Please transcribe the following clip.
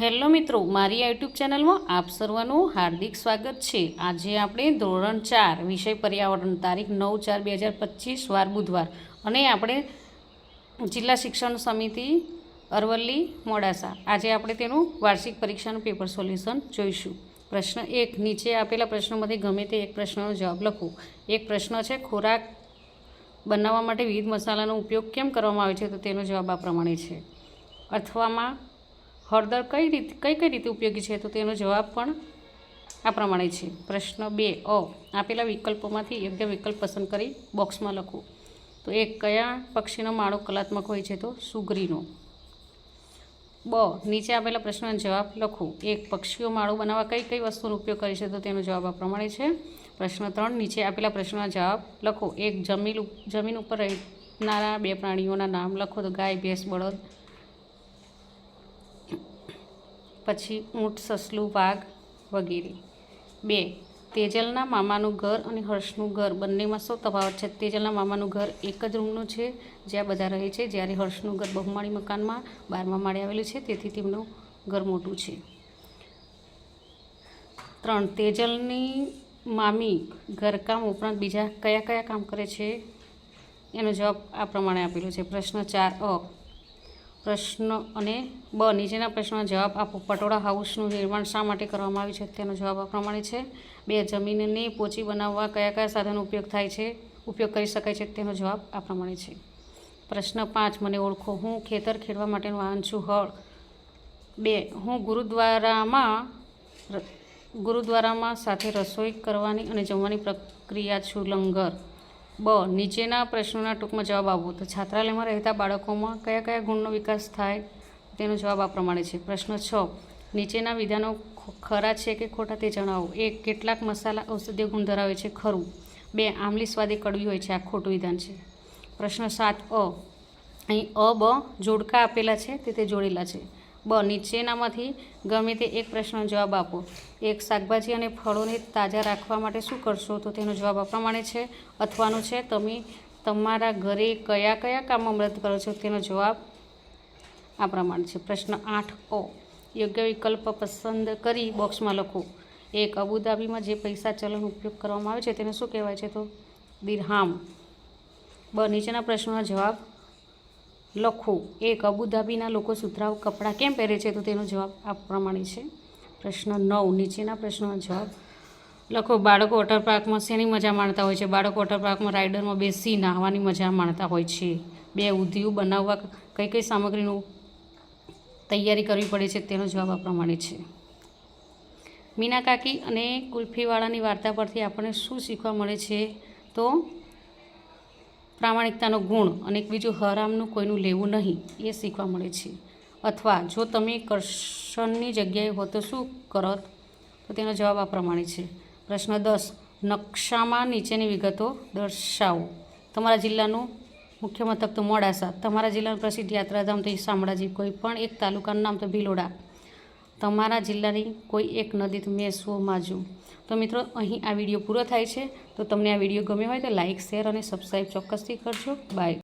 Hello મિત્રો, મારી YouTube ચેનલમાં આપ સર્વનું હાર્દિક સ્વાગત છે. આજે આપણે ધોરણ ચાર, વિષય પર્યાવરણ, તારીખ નવ ચાર બે હજાર પચીસ, વાર બુધવાર. અને આપણે જિલ્લા શિક્ષણ સમિતિ, અરવલ્લી, મોડાસા. આજે આપણે તેનું વાર્ષિક પરીક્ષાનું પેપર સોલ્યુશન જોઈશું. પ્રશ્ન એક, નીચે આપેલા પ્રશ્નોમાંથી ગમે તે એક પ્રશ્નનો જવાબ લખો. એક પ્રશ્ન છે, ખોરાક બનાવવા માટે વિવિધ મસાલાનો ઉપયોગ કેમ કરવામાં આવે છે? તો તેનો જવાબ આ પ્રમાણે છે. અથવામાં હળદર કઈ રીતે કઈ કઈ રીતે ઉપયોગી છે તો તેનો જવાબ પણ આ પ્રમાણે છે. પ્રશ્ન બે, અ, આપેલા વિકલ્પોમાંથી યોગ્ય વિકલ્પ પસંદ કરી બોક્સમાં લખો. તો એક, કયા પક્ષીનો માળો કલાત્મક હોય છે તો સુગરીનો. બ, નીચે આપેલા પ્રશ્નનો જવાબ લખો. એક, પક્ષીઓ માળો બનાવવા કઈ કઈ વસ્તુનો ઉપયોગ કરે છે તો તેનો જવાબ આ પ્રમાણે છે. પ્રશ્ન ત્રણ, નીચે આપેલા પ્રશ્નના જવાબ લખો. એક, જમીન જમીન ઉપર રહેનારા બે પ્રાણીઓના નામ લખો. તો ગાય, ભેંસ, બળદ પછી ઊંટ, સસલું, વાઘ વગેરે. બે, તેજલના મામાનું ઘર અને હર્ષનું ઘર. બંનેમાં શું તફાવત છે? તેજલના મામાનું ઘર એક જ રૂમનું છે, જ્યાં બધા રહે છે. જ્યારે હર્ષનું ઘર બહુમાળી મકાનમાં બારમા માળે આવેલું છે, તેથી તેમનું ઘર મોટું છે. ત્રણ, તેજલની મામી ઘરકામ ઉપરાંત બીજા કયા કયા કામ કરે છે? એનો જવાબ આ પ્રમાણે આપેલો છે. પ્રશ્ન ચાર, અ પ્રશ્ન અને બ નીચેના પ્રશ્નનો જવાબ આપો. પટોળા હાઉસનું નિર્માણ શા માટે કરવામાં આવ્યું છે? તેનો જવાબ આ પ્રમાણે છે. બે, જમીનને પોચી બનાવવા કયા કયા સાધનો ઉપયોગ થાય છે? ઉપયોગ કરી શકાય છે? તેનો જવાબ આ પ્રમાણે છે. પ્રશ્ન પાંચ, મને ઓળખો. હું ખેતર ખેડવા માટેનું વાહન છું. હળ. બે, હું ગુરુદ્વારામાં ગુરુદ્વારામાં સાથે રસોઈ કરવાની અને જમવાની પ્રક્રિયા છું. લંગર. બ, નીચેના પ્રશ્નોના ટૂંકમાં જવાબ આપો. તો છાત્રાલયમાં રહેતા બાળકોમાં કયા કયા ગુણનો વિકાસ થાય? તેનો જવાબ આ પ્રમાણે છે. પ્રશ્ન છ. નીચેના વિધાનો ખરા છે કે ખોટા તે જણાવો. એક, કેટલાક મસાલા ઔષધીય ગુણ ધરાવે છે ખરું. બે આમલી સ્વાદે કડવી હોય છે. આ ખોટું વિધાન છે. પ્રશ્ન સાત. અ. અહીં અ, બ, જોડકા આપેલા છે. તે તે જોડેલા છે. બ નીચેનામાંથી ગમે તે એક પ્રશ્નનો જવાબ આપો. એક શાકભાજી અને ફળોને તાજા રાખવા માટે શું કરશો? તો તેનો જવાબ આ પ્રમાણે છે. અથવાનું છે, તમે તમારા ઘરે કયા કયા કામમાં મદદ કરો છો? તેનો જવાબ આ પ્રમાણે છે. પ્રશ્ન આઠ ઓ. યોગ્ય વિકલ્પ પસંદ કરી બોક્સમાં લખો. એક અબુધાબીમાં જે પૈસા ચલણ ઉપયોગ કરવામાં આવે છે, તેને શું કહેવાય છે તો? દિરહામ. બ, નીચેના પ્રશ્નોના જવાબ લખો. એક અબુધાબીના લોકો સુતરાઉ કપડાં કેમ પહેરે છે તો તેનો જવાબ આ પ્રમાણે છે. પ્રશ્ન નવ, નીચેના પ્રશ્નનો જવાબ. લખો, બાળકો વોટર પાર્કમાં શેની મજા માણતા હોય છે? બાળકો વોટર પાર્કમાં રાઇડરમાં બેસી નાહવાની મજા માણતા હોય છે. બે ઉધીયું બનાવવા કઈ કઈ સામગ્રીનું તૈયારી કરવી પડે છે તેનો જવાબ આ પ્રમાણે છે. મીના કાકી અને કુલ્ફીવાળાની વાર્તા પરથી આપણને શું શીખવા મળે છે તો પ્રામાણિકતાનો ગુણ અને બીજું હરામનું કોઈનું લેવું નહીં, એ શીખવા મળે છે. અથવા જો તમે કરશનની જગ્યાએ હો તો શું કરત તો તેનો જવાબ આ પ્રમાણે છે. પ્રશ્ન દસ, નકશામાં નીચેની વિગતો દર્શાવો. તમારા જિલ્લાનું મુખ્ય મથક તો મોડાસા. તમારા જિલ્લાનું પ્રસિદ્ધ યાત્રાધામ તો શામળાજી. કોઈ પણ એક તાલુકાનું નામ તો ભિલોડા. તમારા જિલ્લાની કોઈ એક નદી મેં મેસવો માજુ? તો મિત્રો, અહીં આ વીડિયો પૂરો થાય છે. તો તમને આ વીડિયો ગમ્યો હોય તો લાઇક શેર અને સબસ્ક્રાઈબ ચોક્કસથી કરજો. બાય.